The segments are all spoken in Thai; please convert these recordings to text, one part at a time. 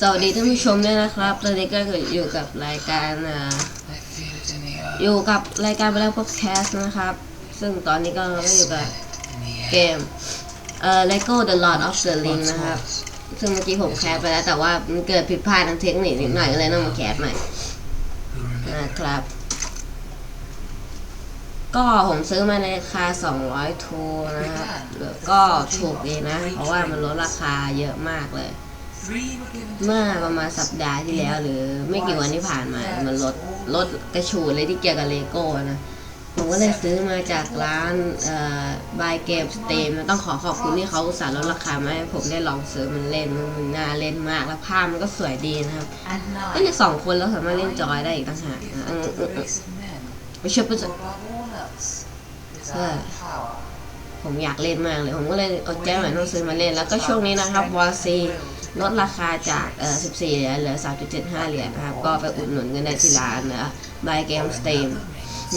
สวัสดีท่านผู้ชมด้วยนะครับ ตอนนี้ก็อยู่กับรายการอ่าอยู่กับรายการไปแล้วพอดแคสต์นะครับ ซึ่งตอนนี้ก็เราก็อยู่กับเกมเอ่อ Lego The Lord of the Ring นะครับ ซึ่งเมื่อกี้ผมแคสไปแล้ว แต่ว่ามันเกิดผิดพลาดทางเทคนิคนิดหน่อยก็เลยต้องมาแคสใหม่นะครับ ก็ผมซื้อมาในราคา 200ทูนะครับแล้วก็ถูกดีนะ เพราะว่ามันลดราคาเยอะมากเลย Three were given to เมื่อประมาณสัปดาห์ที่แล้ว หรือ ไม่กี่วันที่ผ่านมา มันลดลดกระฉูดเลยที่เกี่ยวกับเลโก้นะผมก็เลยซื้อมาจากร้านเอ่อบายเกมสเตมต้องขอขอบคุณที่เขาอุตส่าห์ลดราคามาให้ผมได้ลองซื้อมันเล่นมันน่าเล่นมากแล้วภาพมันก็สวยดีนะครับ and ก็ nine จะสองคนแล้วสามารถเล่นจอยได้อีกต่างหากนะอืม the อืมอืม race of men. ไม่เชื่อ For ปุ๊บ above all else is Yeah. our power. ผมอยากเล่นมากเลย ผมก็เลยอดใจไม่ต้องซื้อมาเล่นแล้วก็ช่วงนี้นะครับวอซี ลดราคาจากเอ่อ14 เหรียญเหลือ 3.75 เหรียญนะครับ ก็ไปอุดหนุนกันได้ที่ร้านนะบายเกมสเตม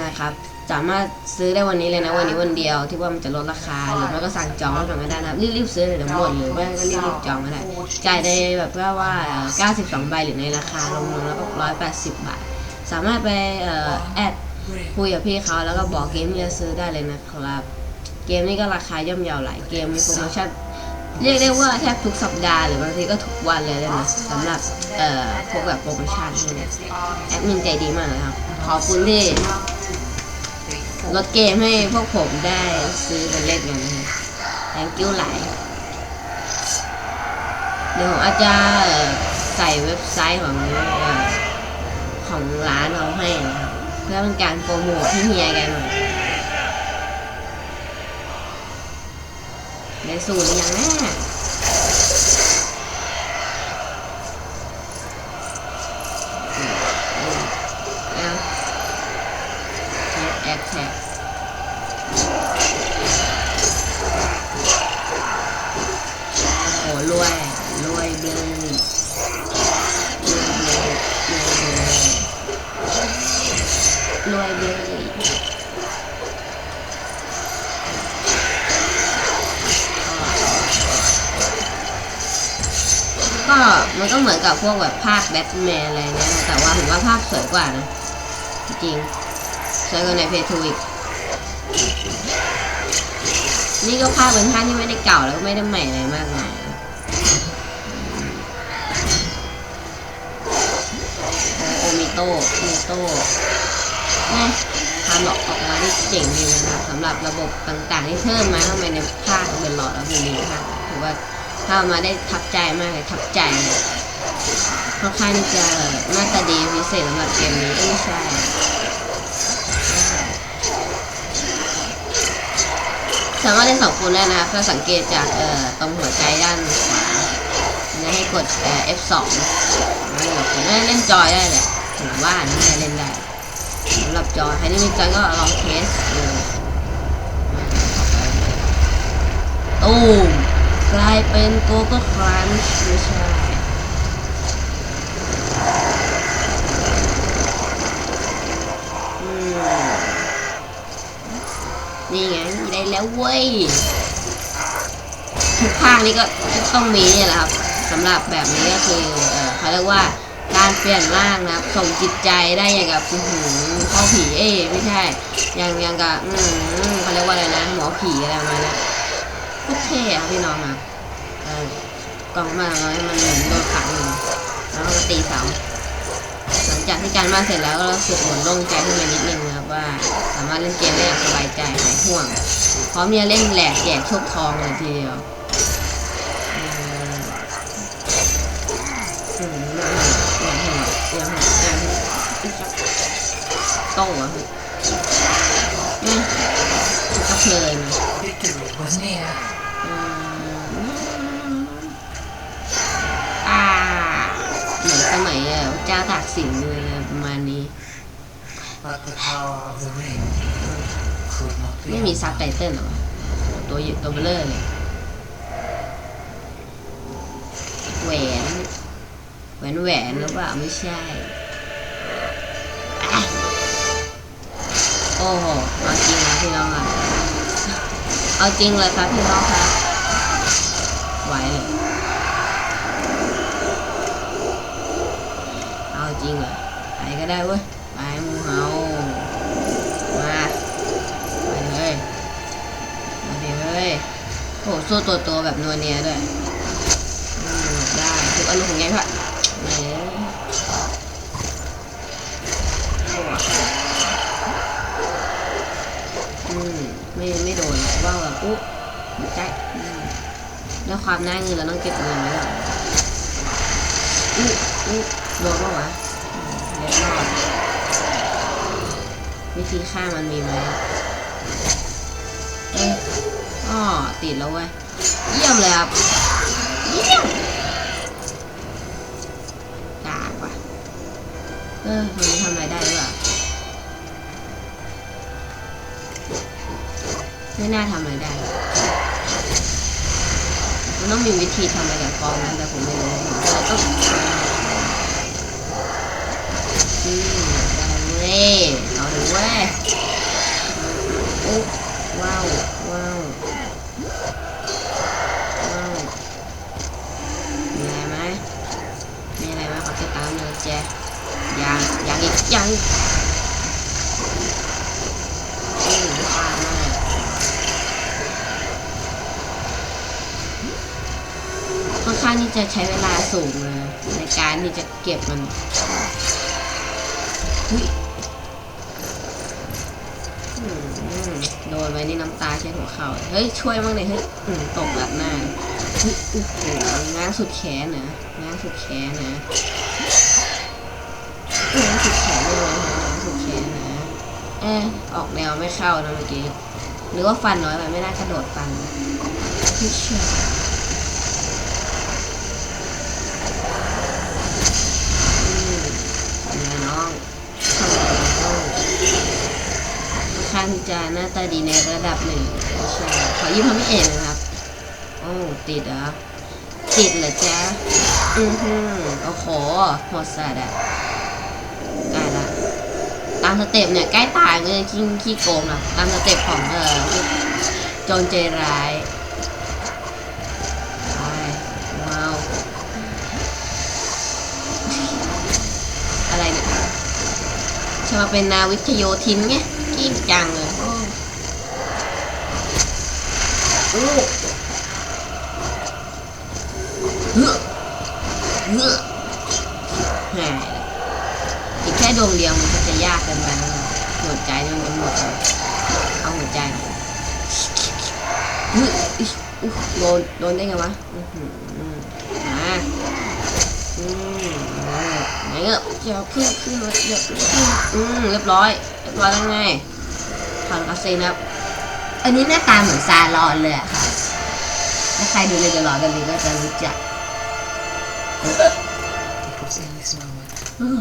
นะครับ สามารถซื้อได้วันนี้เลยนะ วันนี้วันเดียวที่ว่ามันจะลดราคา หรือไม่ก็สั่งจองไว้ก่อนก็ได้นะครับ รีบๆซื้อเลยเดี๋ยวหมดหรือไม่ก็รีบๆจองก็ได้ จ่ายได้แบบว่า 92 ใบหรือในราคารวมๆแล้วก็ 180 บาท สามารถไปเอ่อแอดคุยกับพี่เขาแล้วก็บอกเกมที่จะซื้อได้เลยนะครับ เกมนี้ก็ราคาย่อมเยาหลายเกมมีโปรโมชั่น เรียกได้ว่าแทบทุกสัปดาห์หรือบางทีก็ทุกวันเลยนะสำหรับเอ่อพวกแบบโปรโมชั่นเนี้ยแอดมินใจดีมากนะครับ ขอบคุณที่ลดเกมให้พวกผมได้ซื้อกันเล่นกันนะฮะ thank you หลเดี๋ยวผมอาจจะใส่เว็บไซต์ของของร้านเราให้นะครับเพื่อเป็นการโปรโมทให้เฮียกันหน่อย ได้สูตรอยังนะอืมอืมเอาเทสแอดแท็กโอ้รวย รวยเบลยรวยเบลยรวยเบลยรวยเบลย ก็มันก็เหมือนกับพวกแบบภาคแบทแมนอะไรเงี้ยแต่ว่าผมว่าภาพสวยกว่านะ จริงสวยกว่าในเพทูอีกนี่ก็ภาพเป็นภาพที่ไม่ได้เก่าแล้วก็ไม่ได้ใหม่อะไรมากมายโอมิโต้มิโต้แม่ทำออกออกมาได้เจ๋งดีนะครับสำหรับระบบต่างๆที่เพิ่มมาเข้ามาในภาคเดนหลอดแล้วทีนี้ค่ะถือว่า เข้ามาได้ทับใจมากเลยทับใจเลยค่อนข้างจะหน้าตาดีพิเศษสำหรับเกมนี้เอ้ยไม่ใช่สามารถเล่นสองคนได้นะครับถ้าสังเกตจากเอ่อตรงหัวใจด้านขวาจะให้กดเอ่อ F2 แล้วเล่นสองคนน่าจะเล่นจอยได้แหละถึงว่านี่เล่นได้สำหรับจอยใครที่มีจอยก็ลองเทสดูตูม กลายเป็นโกโก้ครันช์ไม่ใช่นี่ไงได้แล้วเว้ย ทุกภาคนี้ก็ต้องมีเนี่ยแหละครับสำหรับแบบนี้ก็คือเขาเรียกว่าการเปลี่ยนร่างนะครับ ส่งจิตใจได้อย่างกับอื้อหือเข้าผีเอ้ไม่ใช่อย่างอย่างกับอืมเขาเรียกว่าอะไรนะหมอผีอะไรประมาณเนี้ย โคตรเท่พี่น้องครับเออกล่องมาน้อยมันเหมือนโดนขังอยู่แล้วก็มาตีเสาหลังจากที่การบ้าเสร็จแล้วก็รู้สึกเหมือนโล่งใจขึ้นมานิดนึงนะครับว่า สามารถเล่นเกมได้อย่างสบายใจหายห่วงพร้อมที่จะเล่นแหลกแจกโชคทองเลยทีเดียวอืมอืมองเห็นอย่างเห็นอย่างเห็นโต้อะเนี่ยก็เพลินนะ Victory was near. อืมอ่าเหมือนสมัยเอ่อเจ้าตากสินเลยประมาณนี้ But the power of the ring could not be ไม่มีซับไตเติ้ลหรอตัวใหญ่ตัวเบลเลอร์เลยแหวนแหวนแหวนหรือเปล่าไม่ใช่โอ้โหเอาจริงนะพี่น้องอะเอาจริงเลยครับพี่น้องครับไหวเลย ก็ได้เว้ยไปหมูเฮามาไปเลยมาดิเว้ยโหสู้ตัวตัวแบบนัวเนียด้วยได้ทุกอารมณ์ของแกค่ะแหอืมไม่ไม่โดนว่าแบบอุ๊บใช่แล้วความน่าเงินเราต้องเก็บเงินไว้ก่อนอุ๊อุ๊โดนปะวะอืมเรียบร้อยวิ ธีฆ่ามันมีไหมเอ้ยอ๋อติดแล้วเว้ย เยี่ยมเลยครับ เยี่ยมกากว่ะ เออมันทำอะไรได้หรือเปล่าไม่น่าทำอะไรได้ มันต้องมีวิธีทำอะไรกับกองนั้นแต่ผมไม่รู้ผมก็เลยต้องอืมได้เลย ว้ยโอ้ว้าวว้าวว้าวมีอะไรไหมมีอะไรไหมขอติดตามหน่อยแจยังยังอีกยังอีกอืมพลาดมากค่อนข้างที่จะใช้เวลาสูงเลยในการที่จะเก็บมันอุ๊ยอืม โดนไปนี่น้ำตาเช็ดหัวเข่าเฮ้ยช่วยบ้างเลยเฮ้ยอืมตกหลับหน้าเฮ้ยโอ้โหง้างสุดแขนนะง้างสุดแขนนะง้างสุดแขนเลยนะง้างสุดแขนนะเอะออกแนวไม่เข้านะเมื่อกี้หรือว่าฟันน้อยไปไม่น่ากระโดดฟันพี่เชื่ออืมเนี่ยน้องเข้าไปน้อง ค่อนข้างที่จะหน้าตาดีในระดับหนึ่งไม่ใช่ขอยืมพระพี่เอกนะครับ โอ้ติดเหรอติดเหรอจ๊ะ อือหือโอ้โหหมดสัตว์อะใกล้ละตามสเต็ปเนี่ยใกล้ตายเลยขี้ขี้โกงอะตามสเต็ปของเออจรใจร้ายไปว้าอะไรเนี่ยจะมาเป็นนาวิทยโยธินไง กิ้งจังเลยโอ้โอ้เฮ้อเฮ้อแหมอีกแค่ดวงเดียวมันก็จะยากเกินไปแล้วนะหัวใจมันจะหมดเลยเอาหัวใจหน่อยเฮ้ยอิ๊ยอุ๊ยโดนโดนได้ไงวะอื้อหือมาอืมไหนเงอะจะขึ้นขึ้นมาเยอะขึ้นอืมเรียบร้อยเรียบร้อยแล้วไง ถอนกระซีนะครับอันนี้หน้าตาเหมือนซาลอนเลยอะค่ะ ถ้าใครดูเรื่องหลอดกันดีก็จะรู้จัก It was in this moment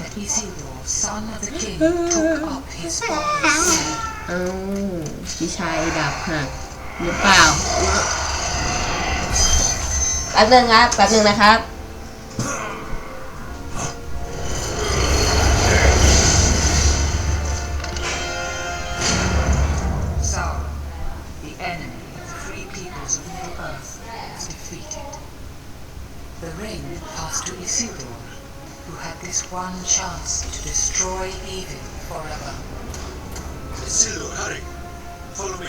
that Isildur, son of the king, took up his father's seed. เอ้าพี่ชายดับหักหรือเปล่า แป๊บนึงครับ แป๊บนึงนะครับ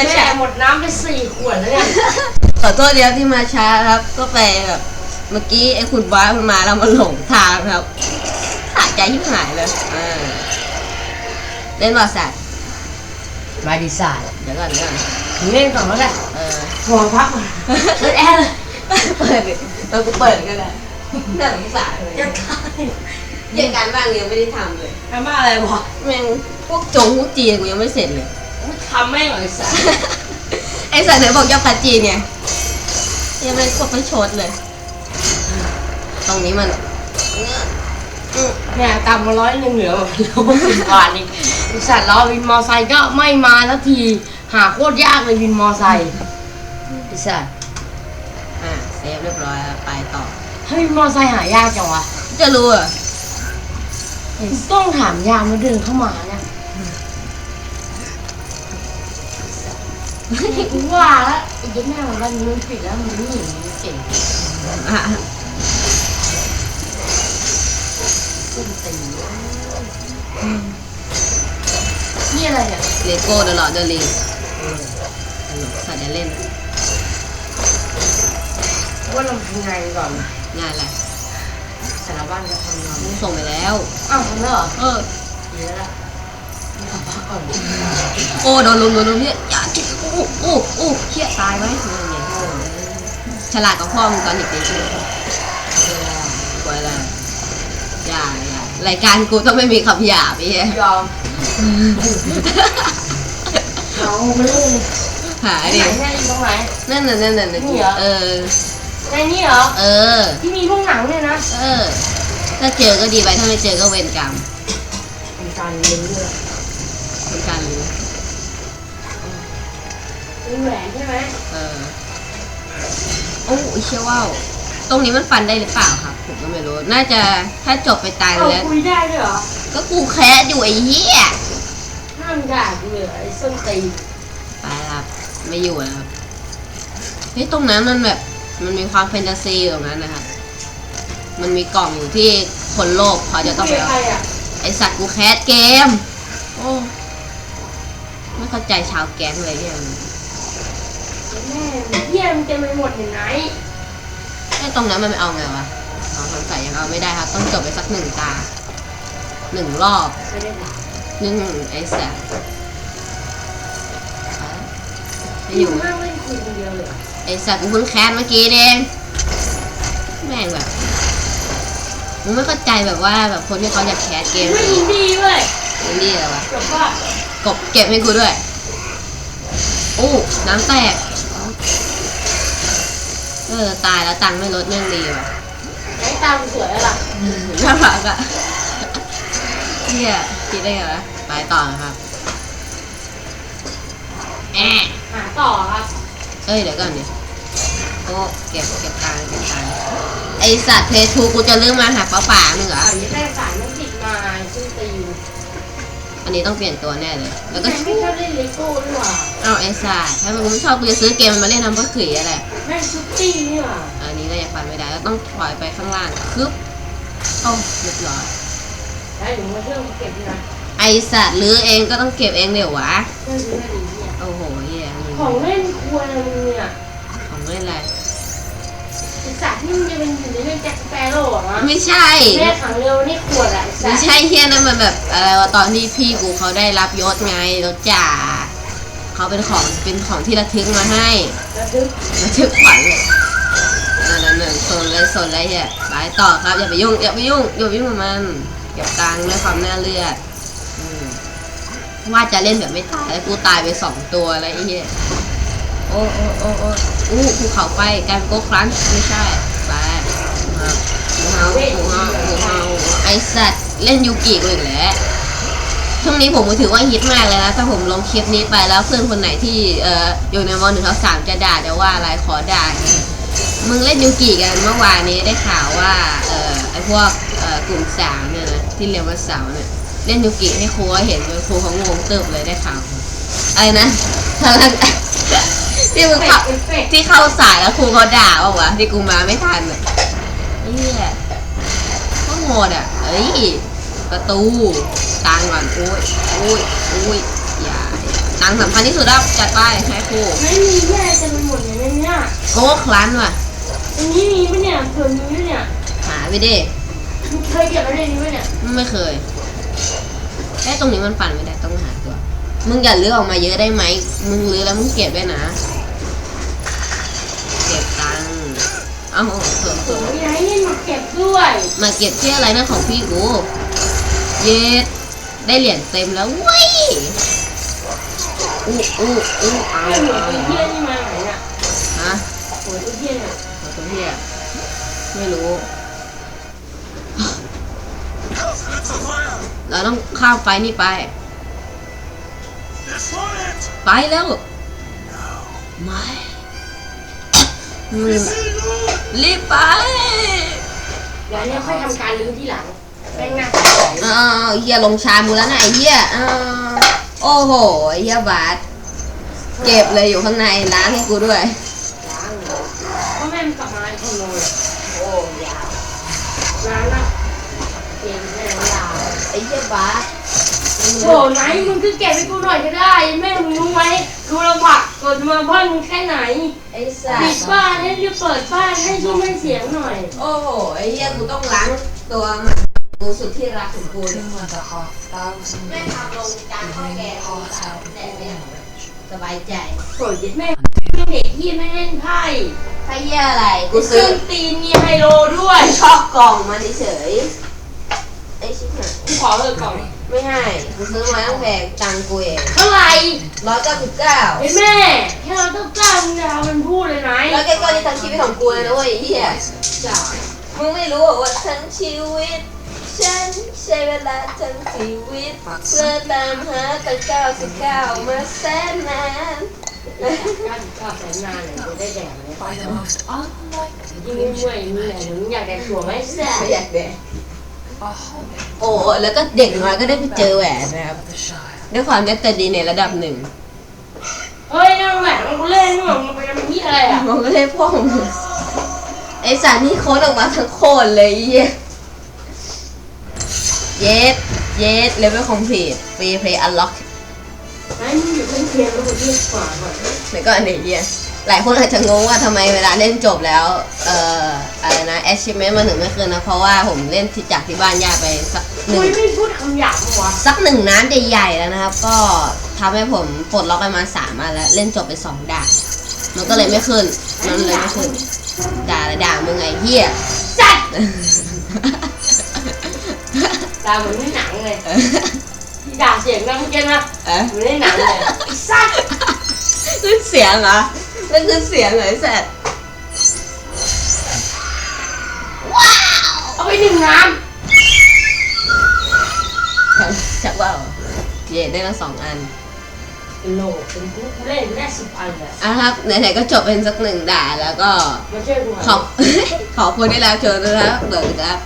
อโทษที่มาแม่ช้าหมดน้ำไปสี่ขวดแล้วเนี่ยขอโทษเดียวที่มาช้าครับ ก็ไปแบบเมื่อกี้ไอ้คุณบ้าสมันมาแล้วมันหลงทางครับขาดใจที่หายเลยอ่าเล่นบอสัตว์มาดีไซน์เดี๋ยวก่อนเดี๋ยวก่อนเล่นก่อนแล้วแหละเออ หัวพักก่อนเปิดแอร์เลยเปิดดิเรากูเปิดก็ได้น่าสงสารเลยจะตายเรียนการบ้านกูยังไม่ได้ทำเลย ทำบ้าอะไรวะ แม่งพวกจงพวกจีนกูยังไม่เสร็จเลยกู ทำแม่งเลยสัสไอ้สัตว์ไหนบอกยอบภาษาจีนไงยังไม่กดไปชดเลย ตรงนี้มันอืมเนี่ยกลับมาร้อยหนึ่งเหลือแบบเหลือหกสิบบาทอีกไอ้สัตว์ล้อวินมอไซค์ก็ไม่มาสักที หาโคตรยากเลยวินมอไซค์ไอ้สัตว์อ่าเซฟเรียบร้อยแล้วไปต่อเฮ้ยวินมอไซค์หายากจังวะ จะรู้เหรอะต้องถามยามมาเดินเข้ามาเนี่ย ว่าแล้วไอ้เด็กหน้ามันวันนี้มันปิดแล้วมันไม่ห็นมันเก่งอะส้นตีนนี่อะไรเนี่ยเลโก้เดอะลอดเดอะลิงตลกสัตว์จะเล่น ว่าเราทำงานก่อนงานอะไรสารบ้านจะทำงานมึงส่งไปแล้ว อ้าวทำแล้วเหรอเออเยอะละไม่ขอพักก่อน โอ้โดนลุมโดนลุมเนี่ย อู้อู้อู้เฮียตายไหมฉลาดกว่าพ่อมึงตอนเด็กๆเลยกลัวอะไรอย่าอย่ารายการกูต้องไม่มีคำหยาบไอ้เหี้ยยอมเอาไม่เล่นหาไหนดิเนี่อยู่ตรงไหน นั่นน่ะนั่นน่ะนี่เหรอเออในนี่เหรอ เออ ที่มีพวกหนังเนี่ยนะ เออ ถ้าเจอก็ดีไป ถ้าไม่เจอก็เวรกรรมเป็นการเลี้ยงเลย เป็นแหวนใช่ไหมเออโอ้ยเชื่อว่าวตรงนี้มันฟันได้หรือเปล่าครับผมก็ไม่รู้ น่าจะถ้าจบไปตายเอาแล้ว คุยได้ด้วยเหรอก็กูแคสอยู่ไอ้เหี้ยห้ามด่ากูเลยไอ้ส้นตีนไปครับไม่อยู่แล้วครับเฮ้ยตรงนั้นมันแบบ มันมีความแฟนตาซีอยู่ตรงนั้นนะครับ มันมีกล่องอยู่ที่คนโลกเขาจะต้องไปคุยกับใครเอาอะไอสัตว์กูแคสเกม โอ้ ไม่เข้าใจชาวแก๊งเลยเนี่ย แม่เยี่ยมเต็มไปหมดเห็นไหมไอ้ตรงนั้นมันไม่เอาไงวะอ๋อสงสัยยังเอาไม่ได้ครับ ต้องจบไปสักหนึ่งตาหนึ่งรอบไม่ได้ด่าหนึ่งไอ้สัตว์ไม่ออยู่ยู่นั่งเล่นคุยคนเดียวเลยไอ้สัตว์กูเพิ่งแคสเมื่อกี้เองแม่งแบบมึงไม่เข้าใจแบบว่าแบบคนที่เขาอยากแคสเกมไม่ยินดีเว้ยมันนี่อะไรวะ จบว่ากบเก็บให้กูด้วย โอ้ น้ำแตก เออตายแล้วตังค์ไม่ลดแม่งดีว่ะไอ้ตามสวยแล้วล่ะน่ารักอะเฮียคิดได้ไงวะไปต่อนะครับแอะหาต่อครับเอ้ยเดี๋ยวก่อนดิโอ้เก็บเก็บตังค์เก็บตังค์ไอสัตว์เพทูกูจะเรื่องมาหาป้าป่ามึงเหรออ่านี้ได้สายมันติดมาซึ่งตีนอันนี้ต้องเปลี่ยนตัวแน่เลย แล้วก็แม่งไม่ชอบเล่นเลโก้ด้วยว่ะเอาไอสัตว์ถ้ามึงไม่ชอบกูจะซื้อเกมมันมาเล่นทำเพื่อขื่ออะไร แม่งชุดตี้นี่ว่ะอันนี้ก็ยังฟันไม่ได้แล้วต้องถอยไปข้างล่างคึบโอ้เรียบร้อย แล้วหนูมาช่วยกูเก็บด้วยนะไอสัตว์หรือเองก็ต้องเก็บเองเดี๋ยววะช่วยดูให้ดีเนี่ยโอ้โหเฮียมึงของเล่นควรอะไรมึงเนี่ยของเล่นอะไร ไอ้สัตว์ที่มึงจะเป็นอยู่ในเรื่องแจ็คสเปโร่เหรอวะไม่ใช่ แม่ขังเร็วนี่ขวดอะไอ้สัไม่ตว์ใช่เฮียนั่นมันแบบอะไรวะตอนที่พี่กูเขาได้รับยศไงรถจ่า เขาเป็นของเป็นของที่ระทึกมาให้ระทึกระทึกขวัญเลยนั่นนั่นนั่นโซนเลยโซนเลยเฮียไปต่อครับอย่าไปยุ่งอย่าไปยุ่งอย่าไปยุ่งกับมันเก็บตังค์ด้วยความน่าเลือดอืมว่าจะเล่นแบบไม่ตายแล้วกูตายไปสองตัวแล้วไอ้เหี้ยโอ้โอ้โอ้โอ้อู้ภูเขาไฟการโก้ครั้นไม่ใช่ไปหมูเฮาหมูเฮาหมูเฮาหมูเฮาไอสัตว์เล่นยูกิกูอีกแล้ว ช่วงนี้ผมก็ถือว่าฮิตมากเลยนะถ้าผมลงคลิปนี้ไปแล้วเพื่อนคนไหนที่เอ่ออยู่ในวันหนึ่งเขาสามจะด่าจะว่าอะไรขอด่านะมึงเล่นยูกิกันเมื่อวานนี้ได้ข่าวว่าเอ่อไอพวกเอ่อกลุ่มสามเนี่ยนะที่เรียนวันเสาร์เนี่ยเล่นยูกิให้ครูเห็นเลยครูเขางงเติบเลยได้ข่าวอะไรนะพลังที่มึงเข้าที่เข้าสายแล้วครูเขาด่าว่าวะที่กูมาไม่ทันอะเนี่ยก็โงดอะเอ้ย ประตูตังค์ก่อนอุ้ยอุ้ยอุ้ยอย่าอย่าตังค์สำคัญที่สุดแล้วจัดไปให้ครูไม่มีแย่จะเป็นหมดอย่างนี้เนี่ยโก้คลันว่ะอันนี้มีปะเนี่ยเผื่อมีปะเนี่ยหาไปดิมึงเคยเก็บอะไรนี้ปะเนี่ยไม่เคยแค่ตรงนี้มันปั่นไม่ได้ต้องหาตัวมึงอย่าเลือกออกมาเยอะได้ไหมมึงลื้อแล้วมึงเก็บด้วยนะเก็บตังค์เอ้าเถิงเผื่อมีอะไรนี่มาเก็บด้วยมาเก็บที่อะไรนะของพี่กู เย็ดได้เหรียญเต็มแล้วเว้ยอู้อู้อู้เอาไอ้หัวเอาตัวเหี้ยนี่มาไหนเนี่ยฮะหัวตัวเหี้ยเนี่ยเอาตัวเฮียไม่รู้ เราต้องข้ามไฟนี่ไป ไปแล้วไม่รีบไปเดี๋ยวอันนี้ค่อยทำการลื้อที่หลัง แม่งหน้าอ้าวเฮียลงชามูแล้วนะไอ้เฮียอ้าวโอ้โหไอ้เฮียบาสเก็บเลยอยู่ข้างในล้างให้กูด้วย ล้างเลยเพราะแม่มันกลับมาขโมยโอ้ยาวล้างนะเก่งแม่งยาวไอ้เฮียบาสโอ้ไหนมึงคือเก็บให้กูหน่อยก็ได้แม่มึงรู้ไหมดูลำบากเกิดมาบ้านมึงแค่ไหนไอ้สัปิดสบ้านให้รีบเปิดบ้านให้ชุ่มให้เสียงหน่อย โอ้โหไอ้เฮียกูต้องล้างตัวมัน กูสุดที่รักของกูเนี่ย Two and a half thousand แม่ years, ทำลงจาน the ข้าวแก ring ง passed out แต่ before เนี่ย knowledge. สบายใจโอ้ยแม่เด็กที่ไม่เล่นไพ่ถ้าเฮียอะไร กูกูซื้ซื้ออตีนมีไฮโลด้วย ชอบกล่องมันเฉยๆไอ้ชิบหายกูขอเลิกก่อนไม่ให้กูซื้อมาตั้งแต่ตังค์กูเองเท่าไหร่ร้อยเก้าสิบเก้าไอ้แม่แค่เราต้องกล้ามึงจะเอามันพูดเลยไหมร้อยเก้าสิบเก้านี่ทั้งชีวิตของกูเลยนะเว้ยไอ้เฮียจ้ามึงไม่รู้เหรอว่าทั้งชีวิต ฉันใช้เวลาทั้งชีวิต เพื่อตามหาตั้งเก้าสิบเก้ามาแสนนานการข้าวแสนนานเลยจะได้แดกเลย By the most unlikely ยิ่งไม่เมื่อยมึงเนี่ยมึงอยากแดกถั่วไหมแซ่บไม่อยากแดก a hobbit โอ้แล้วก็เด็กน้อยก็ได้ไปเจอแหวนนะครับ of the Shire. ด้วยความเน็ตแต่ดีในระดับหนึ่งเฮ้ยนั่งแหวนมันกูเล่นนี่หว่ามันไปทำที่อะไรอะมันก็เลยพ่อมึงไอสารนี่โค้ดออกมาทั้งโคตรเลยไอ้เหี้ย เยสเยสเลเวลคอมพลีทฟรีเพย์อันล็อกไอ้มึงอยู่เพื่อนเทียนแล้วกูที่ขวาก่อนเดี๋ยวก็อันนี้เหี้ยหลายคนอาจจะงงว่าทำไมเวลาเล่นจบแล้วเอ่ออะไรนะ achievement มันถึงไม่คืนนะ เพราะว่าผมเล่นที่จากที่บ้านย่าไปสักหกูนึ่งไม่พูดคำหยาบมั้งวะสักหนึ่งน้ำใหญ่ๆแล้วนะครับ ก็ทำให้ผมปลดล็อกไปมาสามอันแล้ว เล่นจบไปสองด่านมันก็เลยไม่ขึ้น มันเลยไม่ขึ้น ด่าละด่ามึงไงเหี้ยสัตว์ ตาเหมือนในหนังเลยที่ด่าเสียงนะเมื่อกี้นะเอ๊ะเหมือนในหนังเลยไอ้สัตว์ขึ้นเสียงเหรอนั่นคือเสียงเหรอไอ้สัตว์เอาไปหนึ่งน้ชักว่าวเย่ได้ทั้งสองอันำเป็นโลกเป็นกูกูเล่นแม่สิบอันเลยอะครับไหนๆก็จบเป็นสักหนึ่งด่านแล้วก็ มาช่วยกูหน่อย ขอบ ขอบคุณที่รับชมนะครับเบิร์ดครับ